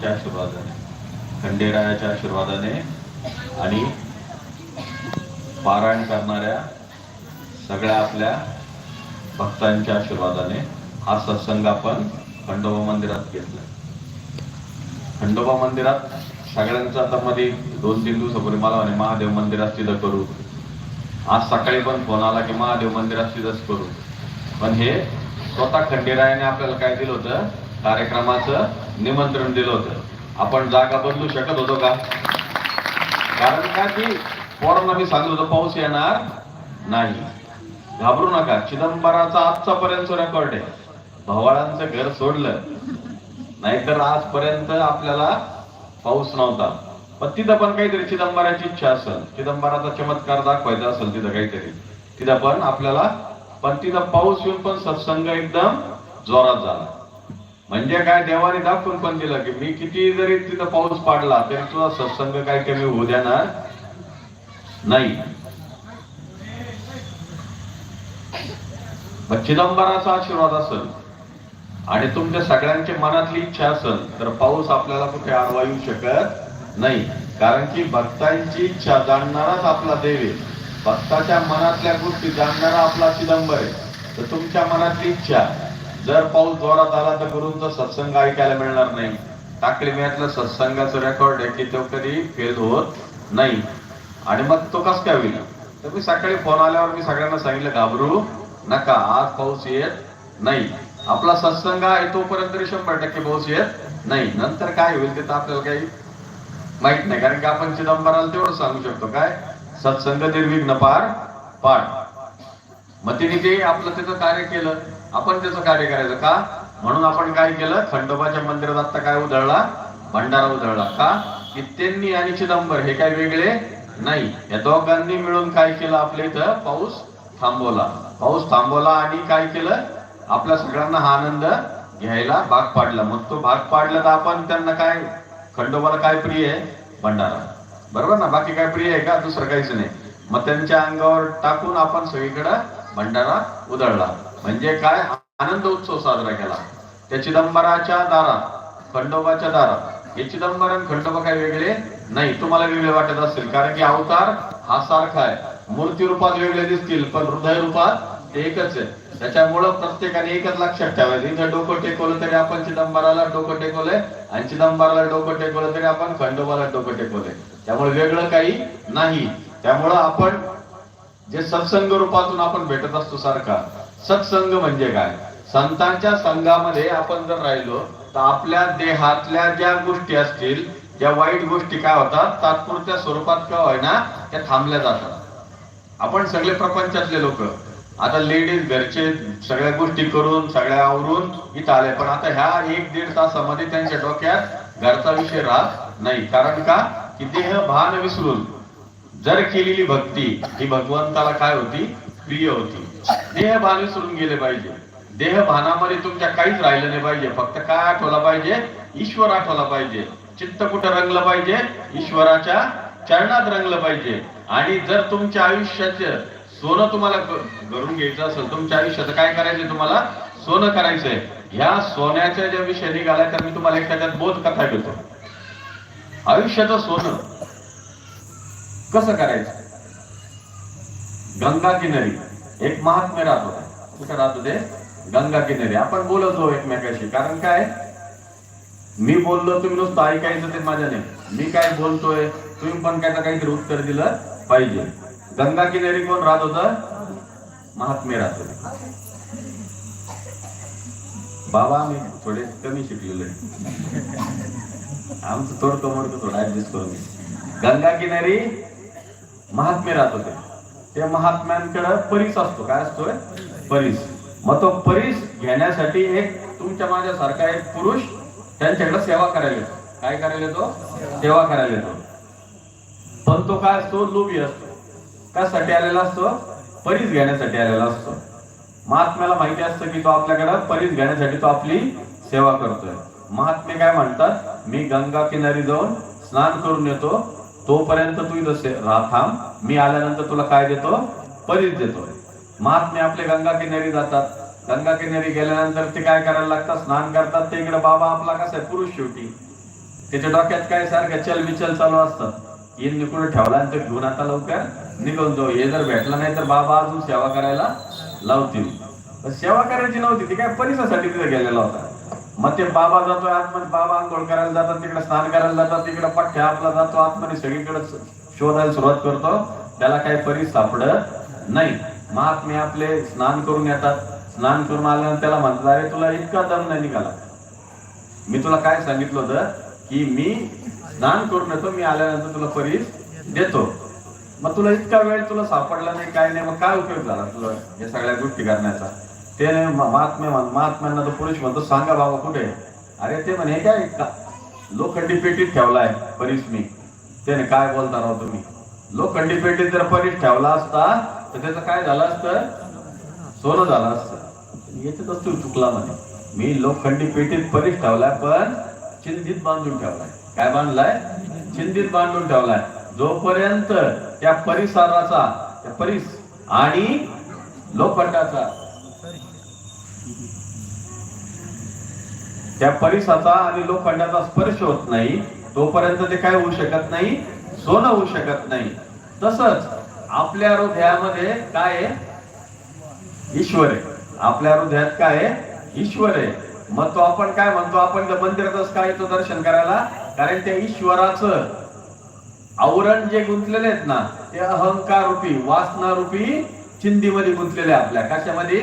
च्या आशीर्वादाने. खंडेरायाच्या आशीर्वादाने आणि पारायण करणाऱ्या सगळ्या आपल्या भक्तांच्या आशीर्वादाने हा सत्संग आपण खंडोबा मंदिरात घेतला. खंडोबा मंदिरात सगळ्यांचा आता मध्ये दोन तीन दिवसापूर्वी मला म्हणे महादेव मंदिरात तिथं करू. आज सकाळी पण फोन आला की महादेव मंदिरात तिथंच करू. पण हे स्वतः खंडेरायाने आपल्याला काय दिलं होतं? कार्यक्रमाचं निमंत्रण दिलं होतं. आपण जागा बदलू शकत होतो का? कारण का की पोरांना मी सांगत होतो पाऊस येणार नाही. घाबरू नका. चिदंबराचा आजचा पर्यंत रेकॉर्ड आहे. भवाळांचं घर सोडलं. नाहीतर आजपर्यंत आपल्याला पाऊस नव्हता. पण तिथं पण काहीतरी चिदंबराची इच्छा असेल. चिदंबराचा चमत्कार दाखवायचा असेल तिथं काहीतरी. तिथं पण आपल्याला पण तिथं पाऊस येऊन पण सत्संग एकदम जोरात झाला. म्हणजे काय देवाने दाखवून पण दिलं की मी किती जरी तिथं पाऊस पाडला तरी तुझा सत्संग काय कमी होऊ देणार नाही. चिदंबराचा आशीर्वाद असेल आणि तुमच्या सगळ्यांची मनातली इच्छा असेल तर पाऊस आपल्याला कुठे आडवा येऊ शकत नाही. कारण की भक्तांची इच्छा जाणणाराच आपला देव आहे. भक्ताच्या मनातल्या गोष्टी जाणणारा आपला चिदंबर आहे. तर तुमच्या मनातली इच्छा जर पाऊस जोरात आला तर गुरुंचा सत्संग ऐकायला मिळणार नाही. टाकळी सत्संगाचं रेकॉर्ड आहे की तो कधी फेल होत नाही. आणि मग तो कस काय होईल? तर मी सकाळी फोन आल्यावर मी सगळ्यांना सांगितलं घाबरू नका आज पाऊस येत नाही. आपला सत्संग आहे तोपर्यंत तरी शंभर टक्के पाऊस येत नाही. नंतर काय होईल ते तर आपल्याला काही माहीत नाही. कारण की आपण चिदंबराला तेवढं सांगू शकतो काय? सत्संग निर्विघ्न पार पाठ मग तिने ते आपलं त्याचं कार्य केलं आपण त्याचं कार्य करायचं का? म्हणून आपण काय केलं? खंडोबाच्या मंदिरात आता काय उधळला? भंडारा उधळला. का? की त्यांनी आणि चिदंबर हे काय वेगळे? नाही. या दोघांनी मिळून काय केलं आपल्या इथं? पाऊस थांबवला. पाऊस थांबवला आणि काय केलं? आपल्या सगळ्यांना हा आनंद घ्यायला भाग पाडला. मग तो भाग पाडला तर आपण त्यांना काय? खंडोबाला काय प्रिय आहे? भंडारा. बरोबर ना? बाकी काय प्रिय आहे का? दुसरं काहीच नाही. मग त्यांच्या अंगावर टाकून आपण सगळीकडं भंडारा उधळला. म्हणजे काय? आनंद उत्सव साजरा केला. त्या चिदंबराच्या दारात खंडोबाच्या दारात. हे चिदंबर आणि खंडोबा काय वेगळे? नाही तुम्हाला वेगळे वाटत असतील. कारण की अवतार हा सारखा आहे. मूर्ती रूपात वेगळे दिसतील पण हृदय रूपात ते एकच आहे. त्याच्यामुळं प्रत्येकाने एकच लक्षात ठेवायचं. इथं डोकं टेकवलं तरी आपण चिदंबराला डोकं टेकवलंय आणि चिदंबराला डोकं टेकवलं तरी आपण खंडोबाला डोकं टेकवलंय. त्यामुळे वेगळं काही नाही. त्यामुळं आपण जे सत्संग रूपातून आपण भेटत असतो सारखा सत्संग म्हणजे काय? संतांच्या संघामध्ये आपण जर राहिलो तर आपल्या देहातल्या ज्या गोष्टी असतील ज्या वाईट गोष्टी काय होतात तात्पुरत्या स्वरूपात का होईना त्या थांबल्या जातात. आपण सगळे प्रपंचातले लोक. आता लेडीज घरचे सगळ्या गोष्टी करून सगळ्या आवरून इथं आले. पण आता ह्या एक दीड तासामध्ये त्यांच्या डोक्यात घरचा विषय राहत नाही. कारण का? की देह भान विसरून जर केलेली भक्ती ही भगवंताला काय होती? प्रिय होती. देह भान विसरून गेले पाहिजे. देह भानामध्ये तुमच्या काहीच राहिलं नाही पाहिजे. फक्त काय आठवला पाहिजे? ईश्वर आठवला पाहिजे. चित्त कुठं रंगलं पाहिजे? ईश्वराच्या चरणात रंगलं पाहिजे. आणि जर तुमच्या आयुष्याचं सोनं तुम्हाला घडून घ्यायचं असेल तुमच्या आयुष्याचं काय करायचंय तुम्हाला? सोनं करायचंय. ह्या सोन्याच्या ज्या विषय निघाला तर मी तुम्हाला एखाद्यात बोध कथा देतो. आयुष्याचं सोनं कसं करायचं? गंगा किनारी. एक महात्मे राहत होता. कुठे राहत होते? गंगा किनारी. आपण बोलतो एकमेकाशी. कारण काय? मी बोललो तुम्ही नुसतं ऐकायचं ते माझ्याने. नाही मी काय बोलतोय? तुम्ही पण काय ना काहीतरी उत्तर दिलं पाहिजे. गंगा किनारी कोण राहत होत? महात्मे राहत होते. बाबा आम्ही थोडे कमी शिकलेलो आहे. आमचं थोडं मोडक थोडं ऍडजस्ट करून गंगा किनारी महात्मे राहत होते. ते महात्म्यांकडे परीस असतो. काय असतोय परीस. मग तो परीस घेण्यासाठी एक तुमच्या माझ्यासारखा एक पुरुष त्यांच्याकडे सेवा करायला येतो. काय करायला येतो? सेवा करायला येतो. पण तो काय असतो? लोभी असतो. त्यासाठी आलेला असतो? परीस घेण्यासाठी आलेला असतो. महात्म्याला माहिती असतं की तो आपल्याकडे परीस घेण्यासाठी तो आपली सेवा करतोय. महात्मे काय म्हणतात? मी गंगा किनारी जाऊन स्नान करून येतो. तोपर्यंत तू इथं से- थांब. मी आल्यानंतर तुला काय देतो? परीत देतो. महात्मे आपले गंगा किनारी जातात. गंगा किनारी गेल्यानंतर ते काय करायला लागतात? स्नान करतात. ते इकडे बाबा आपला कसा आहे? पुरुष शेवटी. त्याच्या डोक्यात काय सारखं चल बिचल चालू असतात यांनी निकडून ठेवला आणि तो घेऊन आता लवकर निघून जाऊ. हे जर भेटला नाही तर बाबा अजून सेवा करायला लावतील. सेवा करायची नव्हती. ती काय परिसासाठी तिथे गेलेला होता. मग ते बाबा जातो आतमध्ये बाबा आंघोळ करायला जातात. तिकडे स्नान करायला जातात. तिकडे पठ्ठ्या आपला जातो. आतमध्ये सगळीकडे शोधायला सुरुवात करतो त्याला काही परीस सापडत नाही. महात्मे आपले स्नान करून येतात. स्नान करून आल्यानंतर त्याला म्हणतात अरे तुला इतका दम नाही निघाला. मी तुला काय सांगितलं होतं? की मी स्नान करून येतो मी आल्यानंतर तुला परीस देतो. मग तुला इतका वेळ तुला सापडला नाही काय नाही मग काय उपयोग झाला तुला या सगळ्या गोष्टी करण्याचा? ते नाही, महात्मे महात्म्यांना तो पुरुष म्हणतो सांगा बाबा कुठे? अरे ते म्हणे काय लोखंडी पेटीत ठेवलाय परीस मी. त्याने काय बोलता राव तुम्ही? लोखंडी पेटीत जर परीस ठेवला असता तर त्याचं काय झालं असतं? सोनं झालं असतं. याच्यातच तू चुकला म्हणे. मी लोखंडी पेटीत परीस ठेवलाय पण चिंधित बांधून ठेवलाय. काय बांधलाय? चिंधित बांधून ठेवलाय. जोपर्यंत त्या परिसराचा त्या परिस आणि लोखंडाचा त्या परिसाचा आणि लोखंडाचा स्पर्श होत नाही तोपर्यंत ते काय होऊ शकत नाही सोनं होऊ शकत नाही. तसंच आपल्या हृदयामध्ये काय आहे? ईश्वर आहे. आपल्या हृदयात काय आहे? ईश्वर आहे. मग तो आपण काय म्हणतो? आपण मंदिरातच काय येतो दर्शन करायला? कारण त्या ईश्वराचं आवरण जे गुंतलेले आहेत ना ते अहंकार रूपी वासना रूपी चिंधीमध्ये गुंतलेले आपल्या. कशामध्ये?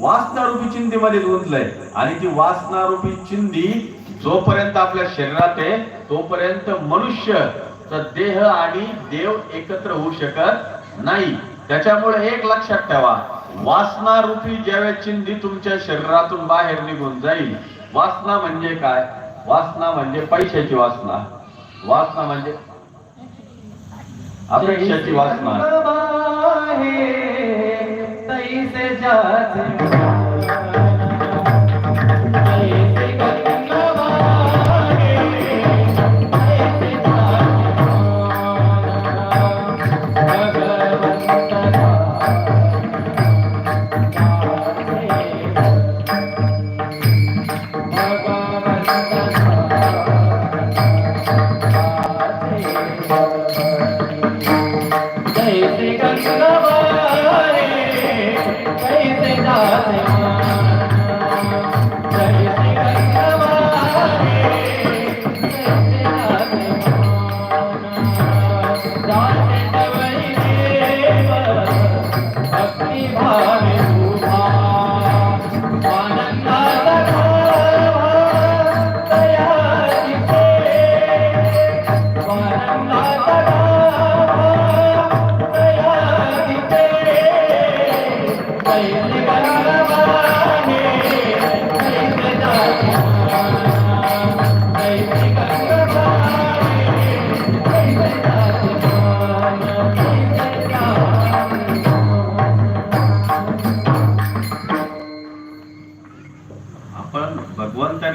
वासना रूपी चिंधीमध्ये गुंतलंय. आणि ती वासना रूपी चिंदी जोपर्यंत आपल्या शरीरात आहे तोपर्यंत मनुष्य देह आणि देव एकत्र होऊ शकत नाही. त्याच्यामुळे एक लक्षात ठेवा वासना रूपी ज्यावेळेस चिंधी तुमच्या शरीरातून बाहेर निघून जाईल वासना म्हणजे काय? वासना म्हणजे पैशाची वासना. वासना म्हणजे अपेक्षाची वासना. तैसे जाते. जैसे गंगवारे कैसे जाते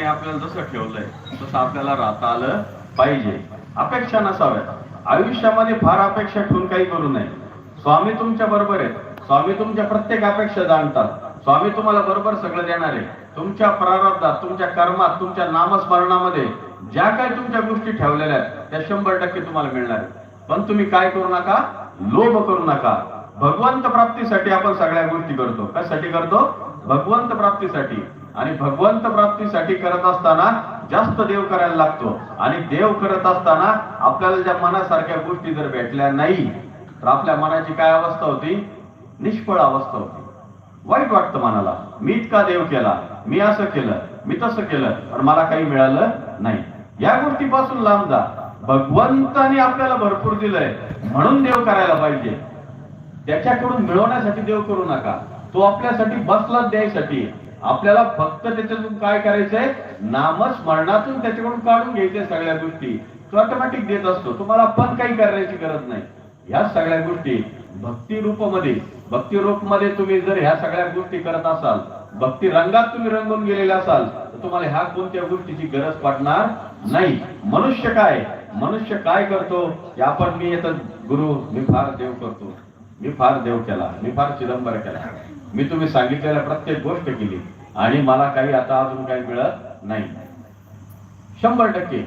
आपल्याला जसं ठेवलंय तसं आपल्याला राहता आलं पाहिजे. अपेक्षा नसाव्या आयुष्यामध्ये फार अपेक्षा ठेवून काही करू नये. स्वामी तुमच्या बरोबर आहेत. स्वामी तुमच्या प्रत्येक अपेक्षा जाणतात. स्वामी तुम्हाला बरोबर सगळं देणार आहे. तुमच्या प्रारब्धात तुमच्या कर्मात तुमच्या नामस्मरणामध्ये ज्या काही तुमच्या गोष्टी ठेवलेल्या आहेत त्या शंभर टक्के तुम्हाला मिळणार आहेत. पण तुम्ही काय करू नका? लोभ करू नका. भगवंत प्राप्तीसाठी आपण सगळ्या गोष्टी करतो. कशासाठी करतो? भगवंत प्राप्तीसाठी. आणि भगवंत प्राप्तीसाठी करत असताना जास्त देव करायला लागतो. आणि देव करत असताना आपल्याला ज्या मनासारख्या गोष्टी जर भेटल्या नाही तर आपल्या मनाची काय अवस्था होती? निष्फळ अवस्था होती. वाईट वाटतं मनाला. मी इतका देव केला मी असं केलं मी तसं केलं पण मला काही मिळालं नाही. या गोष्टीपासून लांब जा. भगवंताने आपल्याला भरपूर दिलंय. म्हणून देव करायला पाहिजे. त्याच्याकडून मिळवण्यासाठी देव करू नका. तो आपल्यासाठी बसलाच द्यायसाठी. आपल्याला फक्त त्याच्यातून काय करायचंय? नामस्मरणातून त्याच्याकडून काढून घ्यायचे सगळ्या गोष्टी. तो ऑटोमॅटिक देत असतो. तुम्हाला पण काही करायची गरज नाही. ह्या सगळ्या गोष्टी भक्ती रूपमध्ये भक्ती रूपमध्ये तुम्ही जर ह्या सगळ्या गोष्टी करत असाल भक्ती रंगात तुम्ही रंगून गेलेले असाल तर तुम्हाला ह्या कोणत्या गोष्टीची गरज पडणार नाही. मनुष्य काय? मनुष्य काय करतो? की आपण मी येतात गुरु मी फार देव करतो. मी फार देव केला. मी फार चिदंबर केला. मी तुम्ही सांगितलेल्या प्रत्येक गोष्ट केली आणि मला काही आता अजून काही मिळत नाही. शंभर टक्के.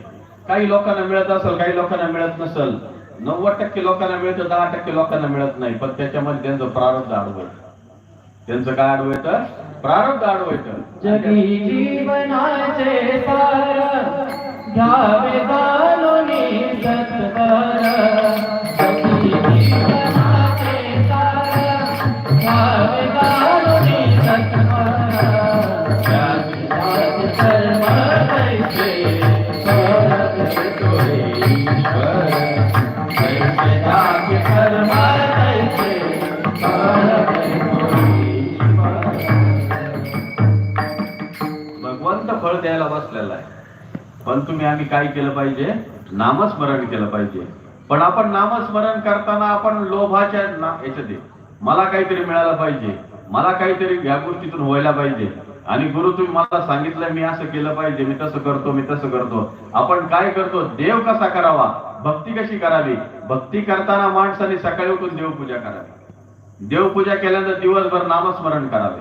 काही लोकांना मिळत असेल काही लोकांना मिळत नसेल. नव्वद टक्के लोकांना मिळतं दहा टक्के लोकांना मिळत नाही. पण त्याच्यामध्ये त्यांचं प्रारब्ध आडवत त्यांचं काय आडवत प्रारब्ध आडवत जगी जीवनाचे सार घ्यावे सत्वर बसलेला आहे. पण तुम्ही आम्ही काय केलं पाहिजे? नामस्मरण केलं पाहिजे. पण आपण नामस्मरण करताना आपण लोभाच्या ना याच्यात मला काहीतरी मिळालं पाहिजे. मला काहीतरी या गोष्टीतून व्हायला पाहिजे. आणि गुरु तुम्ही मला सांगितलं मी असं केलं पाहिजे. मी तसं करतो मी तसं करतो. आपण काय करतो? देव कसा करावा? भक्ती कशी करावी? भक्ती करताना माणसाने सकाळी उठून देवपूजा करावी. देवपूजा केल्यानंतर दिवसभर नामस्मरण करावे.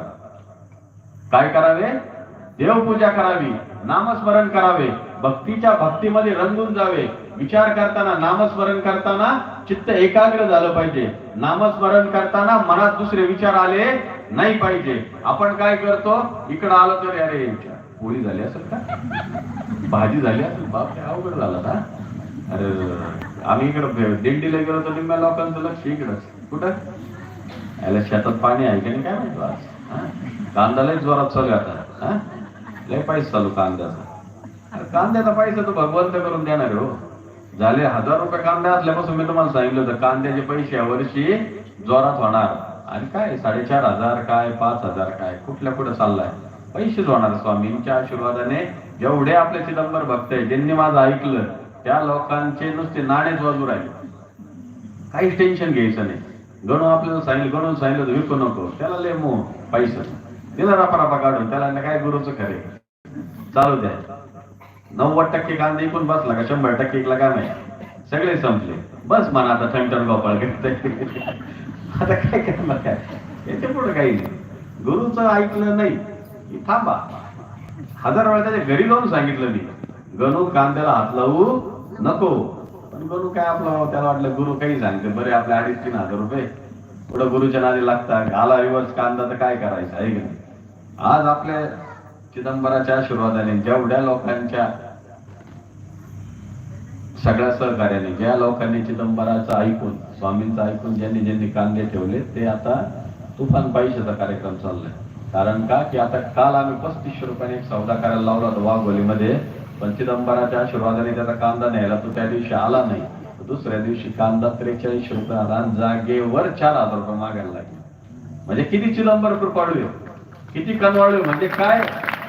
काय करावे? देवपूजा करावी नामस्मरण करावे भक्तीच्या भक्तीमध्ये रंगून जावे. विचार करताना नामस्मरण करताना चित्त एकाग्र झालं पाहिजे. नामस्मरण करताना मनात दुसरे विचार आले नाही पाहिजे. आपण काय करतो? इकडं आलो तर अरे विचार पोळी झाली असेल का? भाजी झाली असेल? बाप अवघड झाला ना अरे आम्ही इकडं दिंडीला गेलो तर निम्म्या लोकांचं लक्ष इकडंच. कुठं? याला शेतात पाणी आहे की नाही? काय म्हणतो आज? कांदा लय जोरात चालू आता. हा? लय पैसा चालू कांद्याचा. कांद्याचा पैसा तो भगवंत करून देणार हो. झाले हजार रुपये कांदा असल्यापासून मी तुम्हाला सांगितलं होतं कांद्याचे पैसे या वर्षी जोरात होणार. आणि काय साडेचार हजार काय पाच हजार काय कुठल्या कुठं चाललाय? पैसेच होणार स्वामींच्या आशीर्वादाने जेवढे आपले चिदंबर भक्त आहे ज्यांनी माझं ऐकलं त्या लोकांचे नुसते नाणेच बाजू राहिले. काहीच टेन्शन घ्यायचं नाही. गणू आपल्याला सांगितलं गणून सांगितलं तर विकू नको त्याला लय मो पैसा. दिला रापा रापा काढून त्याला काय गुरुचं खरे चालू द्या. नव्वद टक्के कांदा इकून बसला का? शंभर टक्के इकला काय सगळे संपले. बस म्हणा आता ठणठण गोपाळ घेत आता काय करणार काय? याच्यापुढे काही नाही. गुरुचं ऐकलं नाही. थांबा. हजार वेळा त्याच्या घरी जाऊन सांगितलं मी. गणू कांद्याला हात लावू नको. पण गणू काय आपलं हो, त्याला वाटलं गुरु काही सांगते. बरे आपले अडीच तीन हजार रुपये. पुढं गुरुच्या नादी लागतात. घाला रिवर्स कांदा तर काय करायचं? आहे की नाही? आज आपल्या चिदंबराच्या आशीर्वादाने जेवढ्या लोकांच्या सगळ्या सहकार्याने ज्या लोकांनी चिदंबराचं ऐकून स्वामींचं ऐकून ज्यांनी ज्यांनी कांदे ठेवले ते आता तुफान पैशाचा कार्यक्रम चाललाय. कारण का? की आता काल आम्ही पस्तीसशे रुपयाने एक सौदा करायला लावला होता वाघोलीमध्ये पण चिदंबराच्या आशीर्वादाने त्याचा कांदा न्यायला तो त्या दिवशी आला नाही. दुसऱ्या दिवशी कांदा त्रेचाळीस रुपये आला जागेवर चार हजार रुपये मागायला लागले. म्हणजे किती चिदंबर पाडूया? किती कनवाळू म्हणजे काय?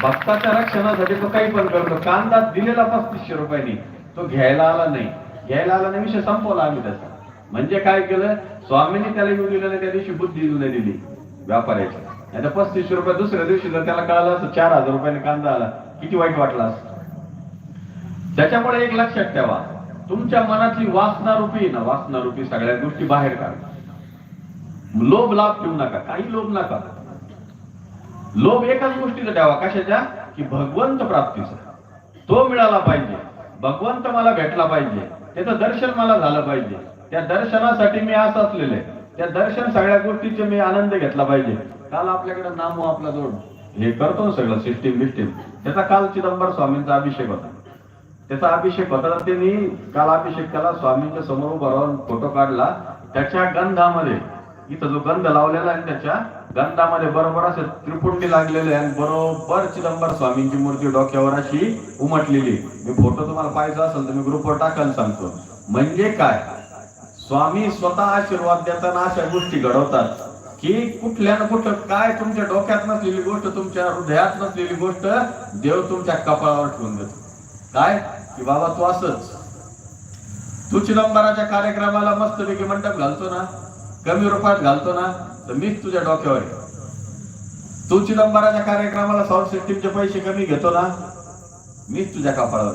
भक्ताच्या रक्षणासाठी तो काही पण करतो. कांदा दिलेला पस्तीसशे रुपयांनी. तो घ्यायला आला नाही. घ्यायला आला नाही विषय संपवला आम्ही त्याचा. म्हणजे काय केलं? स्वामींनी त्याला येऊ दिलं नाही त्या दिवशी बुद्धी येऊ नाही दिली व्यापाऱ्याची. नाही तर पस्तीसशे रुपये दुसऱ्या दिवशी जर त्याला कळालं असं चार हजार रुपयाने कांदा आला किती वाईट वाटला असत. त्याच्यामुळे एक लक्षात ठेवा. तुमच्या मनातली वासना रूपी ना वासना रुपी सगळ्या गोष्टी बाहेर काढा. लोभ लाभ ठेवू नका. काही लोभ नका. लोभ एकाच गोष्टीचा द्यावा कशाच्या? की भगवंत प्राप्तीचा. तो मिळाला पाहिजे. भगवंत मला भेटला पाहिजे. त्याचं दर्शन मला झालं पाहिजे. त्या दर्शनासाठी मी असं असलेलं आहे. त्या दर्शन सगळ्या गोष्टीचे मी आनंद घेतला पाहिजे. काल आपल्याकडे नामो आपला जोड. हे करतो ना सगळं सिस्टीम बिस्टीम. त्याचा काल चिदंबर स्वामींचा अभिषेक होता. त्याचा अभिषेक होता त्यांनी काल अभिषेक केला. स्वामींच्या समोर उभा राहून फोटो काढला. त्याच्या गंधामध्ये इथं जो गंध लावलेला आहे त्याच्या गंधामध्ये बरोबर असे त्रिपुंडी लागलेले आहे आणि बरोबर चिदंबर स्वामींची मूर्ती डोक्यावर अशी उमटलेली मी फोटो तुम्हाला पाहायचा असेल तर मी ग्रुपवर टाकायला सांगतो. म्हणजे काय? स्वामी स्वतः आशीर्वाद देताना अशा गोष्टी घडवतात की कुठल्या ना कुठं काय तुमच्या डोक्यात नसलेली गोष्ट तुमच्या हृदयात नसलेली गोष्ट देव तुमच्या कपाळावर ठेवून देतो. काय? की बाबा तू असंच. तू चिदंबराच्या कार्यक्रमाला मस्तपैकी मंडप घालतो ना? कमी रुपयात घालतो ना? तर मीच तुझ्या डोक्यावर तू चिदंबराच्या कार्यक्रमाला साऊंड सिस्टीमचे पैसे कमी घेतो ना मीच तुझ्या कपाळावर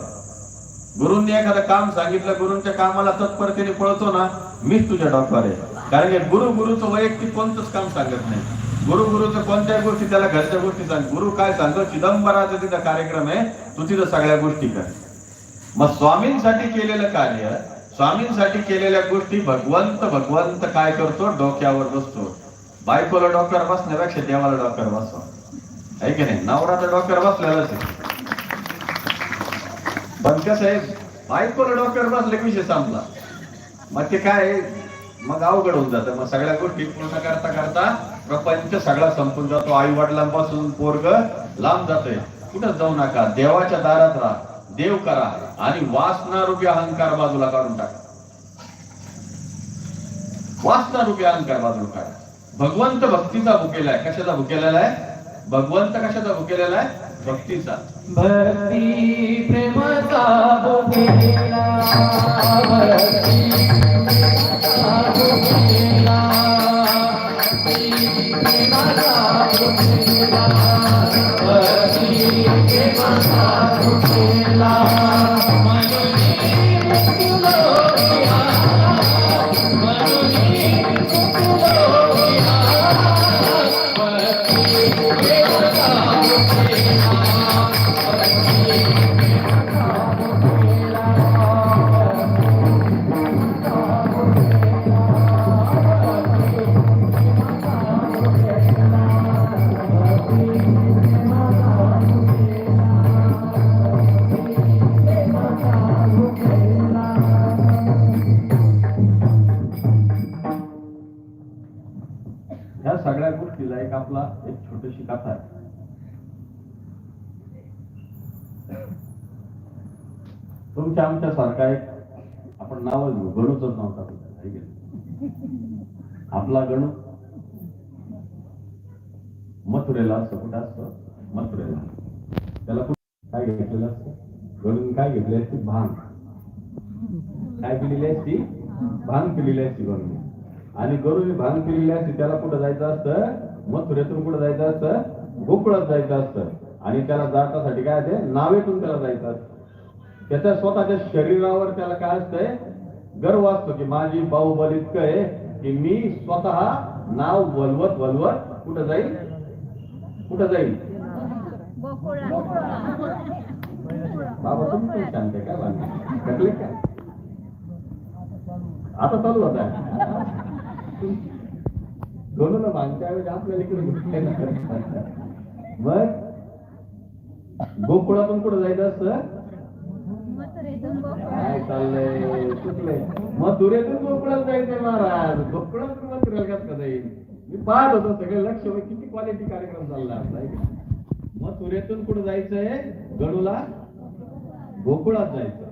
गुरुंनी एखादं काम सांगितलं गुरुंच्या कामाला तत्परतेने पळतो ना मीच तुझ्या डोक्यावर आहे. कारण की गुरु गुरुचं वैयक्तिक कोणतंच काम सांगत नाही. गुरु गुरुचं कोणत्याही गोष्टी त्याला घरच्या गोष्टी सांग. गुरु काय सांगतो? चिदंबराचा तिथं कार्यक्रम आहे तू तिथं सगळ्या गोष्टी कर. मग स्वामींसाठी केलेलं कार्य स्वामींसाठी केलेल्या गोष्टी भगवंत भगवंत काय करतो? डोक्यावर बसतो. बायकोला डॉक्टर बसण्यापेक्षा देवाला डॉक्टर बसवा. आहे की नाही? नवरा तर डोक्यावर बसलेलाच आहे. पण कसं आहे बायकोला डॉक्टर बसले विषय संपला. मग ते काय आहे, मग अवघड होऊन जातं. मग सगळ्या गोष्टी पूर्ण करता करता प्रपंच सगळा संपून जातो. आई वडिलांपासून पोरग लांब जातोय. कुठं जाऊ नका. देवाच्या दारात राहा. देव करा. आणि वासना रूपी अहंकार बाजूला काढून टाका. वासना रूपी अहंकार बाजूला काढा. भगवंत भक्तीचा भुकेला आहे. कशाचा भुकेलेला आहे? भगवंत कशाचा भुकेलेला आहे? भक्तीचा. भक्ती प्रेमचा भुकेला. तुमच्या आमच्या सारखा एक आपण नाव घेऊ गणूच नव्हता आपला गणू? मथुरेला असतो कुठं असतं? मथुरेला. त्याला कुठं काय घेतलेलं असतं? गणून काय घेतली असते? भांग. काय केलेली असती? भांग केलेली असती गणून. आणि गरुने भांग केलेली असते त्याला कुठं जायचं असतं? मथुरेतून कुठं जायचं असतं? गोकुळात जायचं असतं. आणि त्याला जातासाठी काय ते? नावेतून त्याला जायचं असतं. त्याच्या स्वतःच्या शरीरावर त्याला काय असतंय? गर्व असतो की माझी बाहुबल इतकं आहे की मी स्वतः नाव वलवत वलवत कुठं जाईल? कुठं जाईल? बाबा तुम्ही आहे काय थकले काय? आता चालू होता दोन मागच्या वेळेस आपल्याला इकडे ना. मग? गोकुळातून कुठं जायचं असतं काय चाललंय चुकलंय मथुरेतून गोकुळात जायचंय महाराज. गोकुळातून मथुरेला कसं जाईल? मी पाहत होतो सगळे लक्ष किती क्वालिटी कार्यक्रम चालला मग तुरेतून मथुरेतून कुठं जायचंय? गडूला? गोकुळात जायचं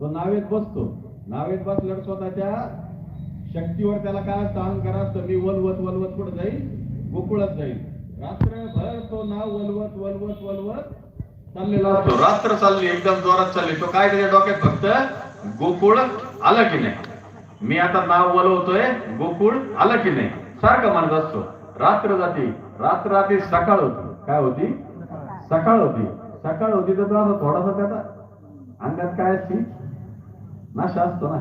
तो नावेत बसतो. नावेत बसल्यावर स्वतःच्या शक्तीवर त्याला काय सहन करा असतं. मी वलवत वलवत कुठं जाईल? गोकुळात जाईल. रात्रभर तो नाव वलवत वलवत वलवत चाललेला असतो रात्र चालली एकदम जोरात चालली. तो काय त्याच्या डोक्यात फक्त? गोकुळ आलं की नाही. मी आता नाव वलवतोय गोकुळ आलं की नाही. सारखं म्हणत असतो. रात्र जाती रात्र रात्री सकाळ होती. काय होती? सकाळ होती. सकाळ होती तर तो थोडासा त्याचा. अंगात काय असते? नाशा असतो ना.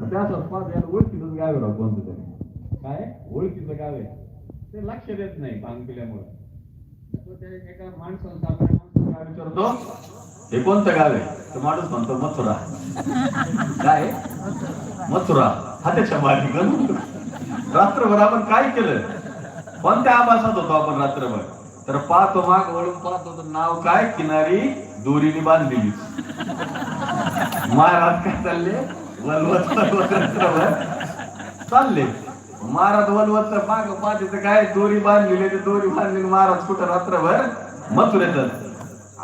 मग ते असं पाहत याला ओळखीचं गाव आहे राव कोणतं तरी. काय? ओळखीचं गाव आहे. ते लक्ष देत नाही भांग पिल्यामुळे त्या एका माणसाला विचारतो. हे कोणतं गाव आहे? तर माणूस म्हणतो मथुरा. काय? मथुरा. हा त्याच्यामागे रात्रभर आपण काय केलं? कोणत्या आभासात होतो आपण रात्रभर? तर पाहतो माग वळून पाहतो तर नाव काय? किनारी दोरीने बांधलेली. महाराज काय चालले? वलवत वलवत रात्रभर. चालले. महाराज वलवत माग पाहते तर काय? दोरी बांधलेली ते दोरी बांधलेली महाराज कुठं रात्रभर? मथुरेतच.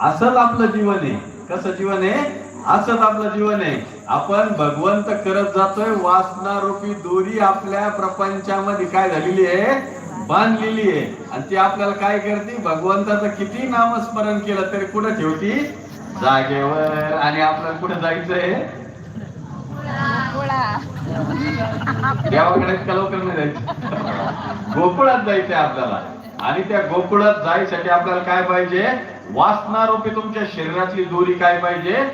असंच आपलं जीवन आहे. कसं जीवन आहे? असंच आपलं जीवन आहे. आपण भगवंत करत जातोय. वासना रूपी दोरी आपल्या प्रपंचामध्ये काय झालेली आहे? बांधलेली आहे. आणि ती आपल्याला काय करते? भगवंताचं किती नामस्मरण केलं तरी कुठं ठेवती? जागेवर. आणि आपल्याला कुठं जायचंय? देवाकडे इतक्या लवकर नाही जायचं. गोकुळात जायचंय आपल्याला. आणि त्या गोकुळात जायसाठी आपल्याला काय पाहिजे? वासना रूपी तुमच्या शरीरातली दोरी काय पाहिजे?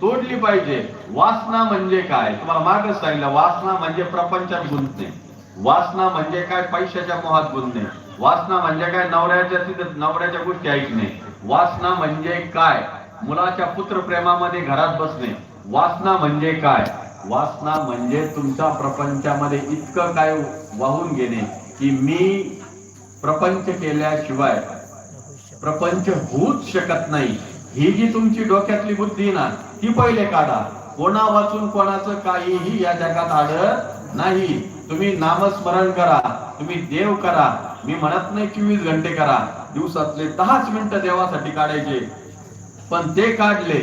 तोडली पाहिजे. वासना म्हणजे काय? तुम्हाला मागच सांगितलं. वासना म्हणजे प्रपंचात गुंतणे. वासना म्हणजे काय? पैशाच्या मोहात गुंतणे. वासना म्हणजे काय? नवऱ्याच्या तिथं नवऱ्याच्या गोष्टी ऐकणे. वासना म्हणजे काय? मुलाच्या पुत्र प्रेमामध्ये घरात बसणे. वासना म्हणजे काय? वासना म्हणजे तुमच्या प्रपंचामध्ये इतकं काय वाहून घेणे की मी प्रपंच केल्याशिवाय प्रपंच होऊच शकत नाही. ही जी तुमची डोक्यातली बुद्धी ना ती पहिले काढा. कोणा वाचून कोणाचं काहीही या जगात आढळ नाही. तुम्ही नामस्मरण करा तुम्ही देव करा. मी म्हणत नाही चोवीस घंटे करा. दिवसातले दहाच मिनिटं देवासाठी काढायचे. पण ते काढले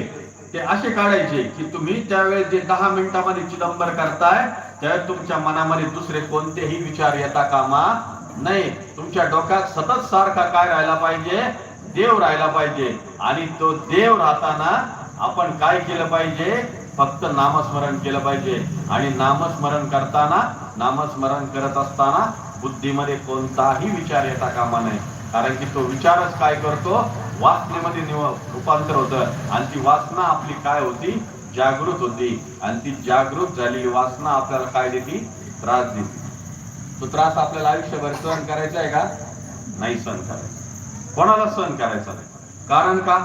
ते असे काढायचे की तुम्ही त्यावेळेस जे दहा मिनिटामध्ये चिदंबर करताय त्यावेळेस तुमच्या मनामध्ये दुसरे कोणतेही विचार येता कामा नाही तुमच्या डोक्यात सतत सारखा काय राहायला पाहिजे? देव राहायला पाहिजे. आणि तो देव राहताना आपण काय केलं पाहिजे? फक्त नामस्मरण केलं पाहिजे. आणि नामस्मरण करताना नामस्मरण करत असताना बुद्धीमध्ये कोणताही विचार येता कामा नये. कारण की तो विचारच काय करतो? वासनेमध्ये निव- रूपांतर होतं. आणि ती वासना आपली काय होती? जागृत होती. आणि ती जागृत झालेली वासना आपल्याला काय देते? त्रास देते. तो त्रास आपल्याला आयुष्यभर सहन करायचा आहे का? नाही सहन करायचा. कोणाला सहन करायचा नाही? कारण का?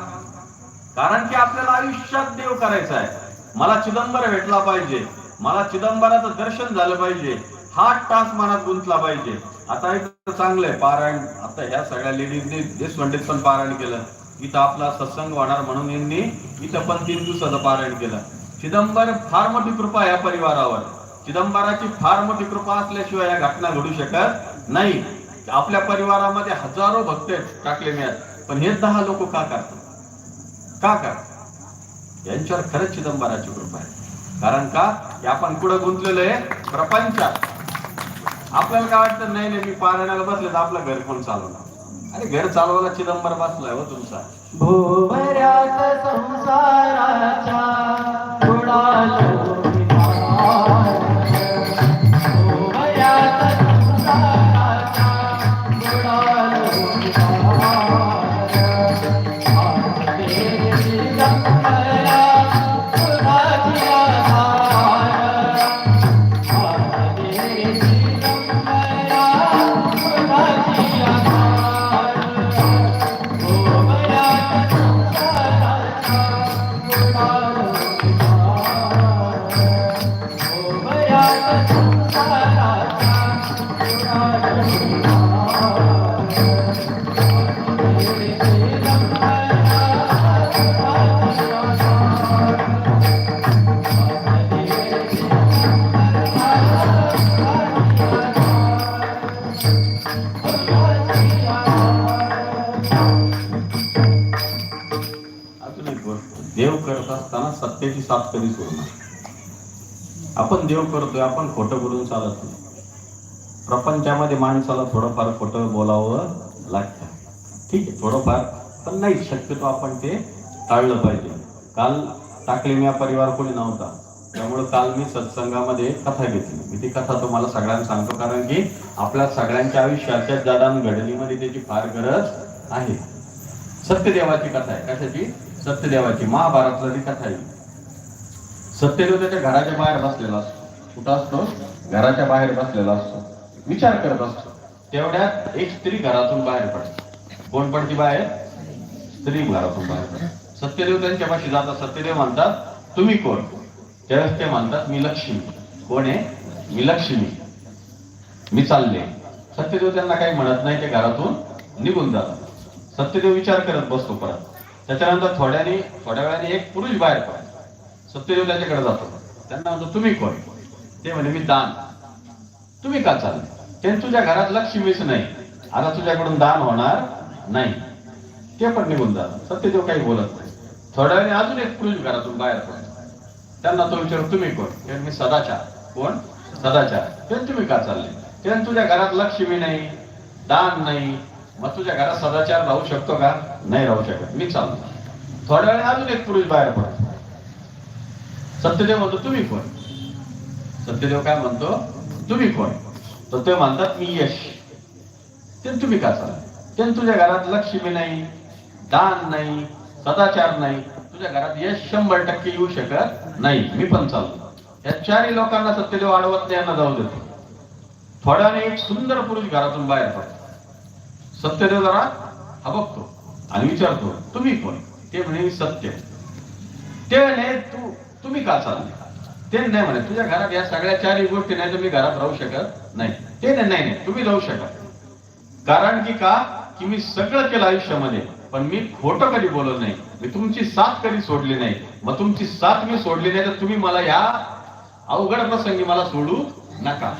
कारण की आपल्याला आयुष्यात देव करायचा आहे. मला चिदंबर भेटला पाहिजे. मला चिदंबराचं दर्शन झालं पाहिजे. हा टास्क मनात गुंतला पाहिजे. आता एक चांगलं आहे. पारायण आता ह्या सगळ्या लेडीजनी देशवंडीत पण पारायण केलं. इथं आपला सत्संग होणार म्हणून यांनी इथं पण तीन दिवसाचं पारायण केलं. चिदंबर फार मोठी कृपा या परिवारावर. चिदंबराची फार मोठी कृपा असल्याशिवाय या घटना घडू शकत नाही. आपल्या परिवारामध्ये हजारो भक्त टाकले मी पण हे दहा लोक का करतात? का करतात? यांच्यावर खरंच चिदंबराची कृपा आहे. कारण का? आपण कुठं गुंतलेलो आहे? प्रपंचात. आपल्याला काय वाटतं? नाही नाही मी पारायणाला बसले तर आपलं घर कोण चालवणार? अरे घर चालवायला चिदंबर बसलाय हो तुमचा. भोवऱ्यात संसाराच्या संसाराच्या साथ कधी सोडणार आपण देव करतोय आपण खोटं बोलून चालत नाही. प्रपंचामध्ये माणसाला थोडंफार खोटं बोलावं लागतं. ठीक आहे थोडंफार पण नाही शक्यतो आपण ते टाळलं पाहिजे. काल टाकले मी परिवार कोणी नव्हता. त्यामुळे काल मी सत्संगामध्ये एक कथा घेतली. मी ती कथा तुम्हाला सगळ्यांना सांगतो कारण की आपल्या सगळ्यांच्या आयुष्याच्या जडान घडणीमध्ये त्याची फार गरज आहे. सत्यदेवाची कथा आहे. कशाची? सत्यदेवाची. महाभारतला ती कथा आहे. सत्यदेव त्याच्या घराच्या बाहेर बसलेला असतो. कुठं असतो? घराच्या बाहेर बसलेला असतो. विचार करत असतो. तेवढ्यात एक स्त्री घरातून बाहेर पडते. कोण पडती बाहेर? स्त्री घरातून बाहेर पडते. सत्यदेव त्यांच्यापाशी जातात. सत्यदेव म्हणतात तुम्ही कोण? त्यावेळेस ते म्हणतात मी लक्ष्मी. कोण आहे? मी लक्ष्मी. मी चालले. सत्यदेव त्यांना काही म्हणत नाही. ते घरातून निघून जातात. सत्यदेव विचार करत बसतो परत. त्याच्यानंतर थोड्याने थोड्या वेळाने एक पुरुष बाहेर पडतो. सत्यदेव त्याच्याकडे जातो. त्यांना म्हणतो तुम्ही कोण? ते म्हणे मी दान. तुम्ही का चालले? ते तुझ्या घरात लक्ष्मीच नाही. आता तुझ्याकडून दान होणार नाही. ते पण निघून जातात. सत्यदेव काही बोलत नाही. थोड्या वेळाने अजून एक पुरुष घरातून बाहेर पडतो. त्यांना तो विचार तुम्ही कोण? मी सदाचार. कोण? सदाचार. ते तुम्ही का चालले? ते तुझ्या घरात लक्ष्मी नाही दान नाही. मग तुझ्या घरात सदाचार राहू शकतो का? नाही राहू शकत. मी चाललो. थोड्या वेळाने अजून एक पुरुष बाहेर पडतो. सत्यदेव म्हणतो तुम्ही कोण? सत्यदेव काय म्हणतो तुम्ही कोण? तर ते म्हणतात मी यश. ते तुम्ही का चाल ते तुझ्या घरात लक्ष्मी नाही दान नाही सदाचार नाही तुझ्या घरात यश शंभर टक्के येऊ शकत नाही. मी पण चालतो या चारही लोकांना सत्यदेव अडवत नाही यांना जाऊ देतो थोड्याने एक सुंदर पुरुष घरातून बाहेर पडतो. सत्यदेव जरा हा बघतो आणि विचारतो तुम्ही कोण? ते म्हणे सत्य. ते म्हणे तू तुम्ही का चालले? ते नाही म्हणे तुझ्या घरात या सगळ्या चारही गोष्टी नाही तुम्ही घरात राहू शकत नाही. ते नाही नाही तुम्ही राहू शकत कारण की का? की मी सगळं केलं आयुष्यामध्ये पण मी खोटं कधी बोललो नाही. मी तुमची साथ कधी सोडली नाही. मग तुमची साथ मी सोडली नाही तर तुम्ही मला या अवघड प्रसंगी मला सोडू नका.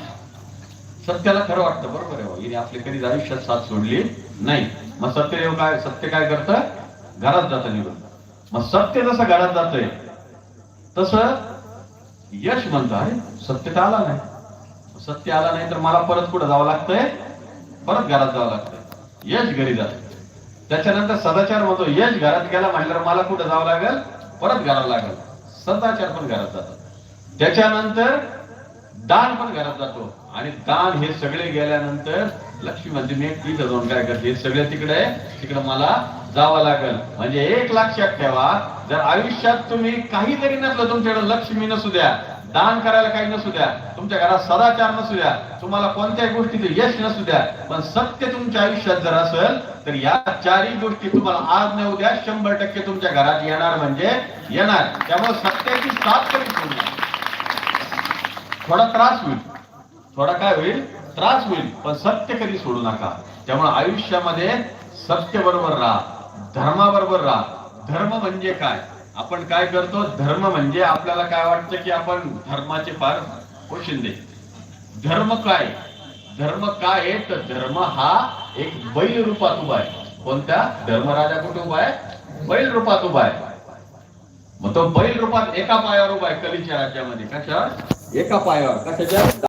सत्याला खरं वाटतं बरोबर आहे हिने आपली कधी आयुष्यात साथ सोडली नाही. मग सत्यदेव काय सत्य काय करतं? घरात जातं निघून मग सत्य जसं घरात जातंय तस यश म्हणतं अरे सत्य तर आला नाही. सत्य आला नाही तर मला परत कुठं जावं लागतंय? परत घरात जावं लागतंय. यश घरी जात त्याच्यानंतर सदाचार म्हणतो यश घरात गेला म्हटल्यावर मला कुठं जावं लागेल? परत घराला लागेल. सदाचार पण घरात जातात त्याच्यानंतर दान पण घरात जातो. आणि दान हे सगळे गेल्यानंतर लक्ष्मी म्हणते मी तिथं जाऊन काय करते? हे सगळे तिकडे तिकडे मला जावं लागेल. म्हणजे एक लक्षात ठेवा जर आयुष्यात तुम्ही काहीतरी नसलं तुमच्याकडे लक्ष्मी नसू द्या दान करायला काही नसू द्या तुमच्या घरात सदाचार नसू द्या तुम्हाला कोणत्याही गोष्टीचं यश नसू द्या पण सत्य तुमच्या आयुष्यात जर असेल तर या चारही गोष्टी तुम्हाला आज नाही उद्या शंभर टक्के तुमच्या घरात येणार म्हणजे येणार. त्यामुळे सत्याची साथ कधी सोडू थोडा त्रास होईल. थोडा काय होईल? त्रास होईल पण सत्य कधी सोडू नका. त्यामुळे आयुष्यामध्ये सत्य बरोबर राहा धर्माबरोबर राहा. धर्म म्हणजे काय? आपण काय करतो? धर्म म्हणजे आपल्याला काय वाटतं की आपण धर्माचे फार पोशिंदे हो, धर्म काय? धर्म काय? आहे तर धर्म हा एक बैल रूपात उभा आहे. कोणत्या धर्मराजा कुठे उभा आहे? बैल रूपात उभा आहे. मग तो बैल रूपात एका पायावर उभा आहे कलीच्या राज्यामध्ये. कशा? एका पायावर. कशाच्या?